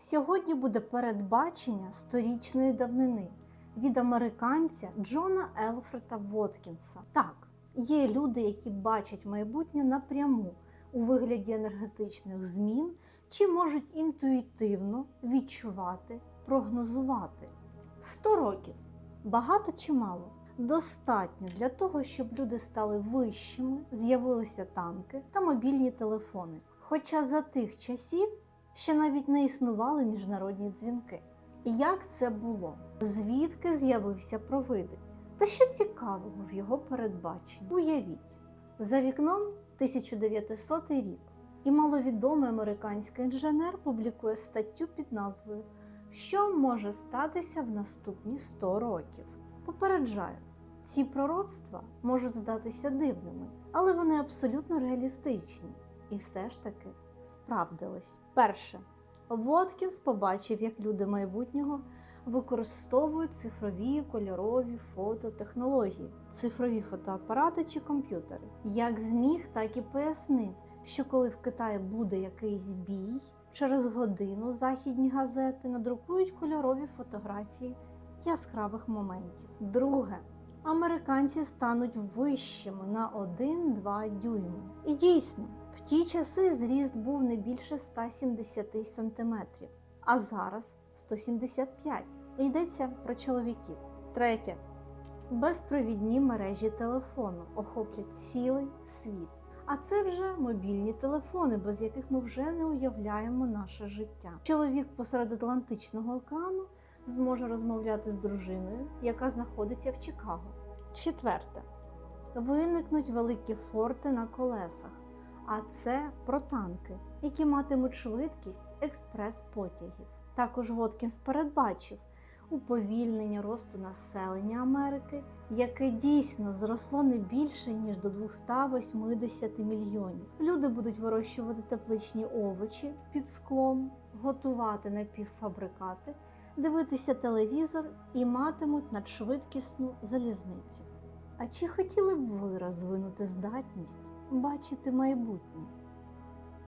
Сьогодні буде передбачення сторічної давнини від американця Джона Елфрета Воткінса. Так, є люди, які бачать майбутнє напряму у вигляді енергетичних змін, чи можуть інтуїтивно відчувати, прогнозувати. 100 років багато чи мало? Достатньо для того, щоб люди стали вищими, з'явилися танки та мобільні телефони. Хоча за тих часів ще навіть не існували міжнародні дзвінки. Як це було? Звідки з'явився провидець? Та що цікавого в його передбаченні? Уявіть, за вікном 1900 рік, і маловідомий американський інженер публікує статтю під назвою Що може статися в наступні 100 років? Попереджаю, ці пророцтва можуть здатися дивними, але вони абсолютно реалістичні і все ж таки справдились. Перше, Воткінс побачив, як люди майбутнього використовують цифрові кольорові фототехнології, цифрові фотоапарати чи комп'ютери. Як зміг, так і пояснив, що коли в Китаї буде якийсь бій, через годину західні газети надрукують кольорові фотографії яскравих моментів. Друге, американці стануть вищими на 1-2 дюйми. І дійсно, в ті часи зріст був не більше 170 сантиметрів, а зараз 175. Йдеться про чоловіків. Третє. Безпровідні мережі телефону охоплять цілий світ. А це вже мобільні телефони, без яких ми вже не уявляємо наше життя. Чоловік посеред Атлантичного океану зможе розмовляти з дружиною, яка знаходиться в Чикаго. Четверте. Виникнуть великі форти на колесах, а це про танки, які матимуть швидкість експрес-потягів. Також Воткінс передбачив уповільнення росту населення Америки, яке дійсно зросло не більше ніж до 280 мільйонів. Люди будуть вирощувати тепличні овочі під склом, готувати напівфабрикати, дивитися телевізор і матимуть надшвидкісну залізницю. А чи хотіли б ви розвинути здатність бачити майбутнє?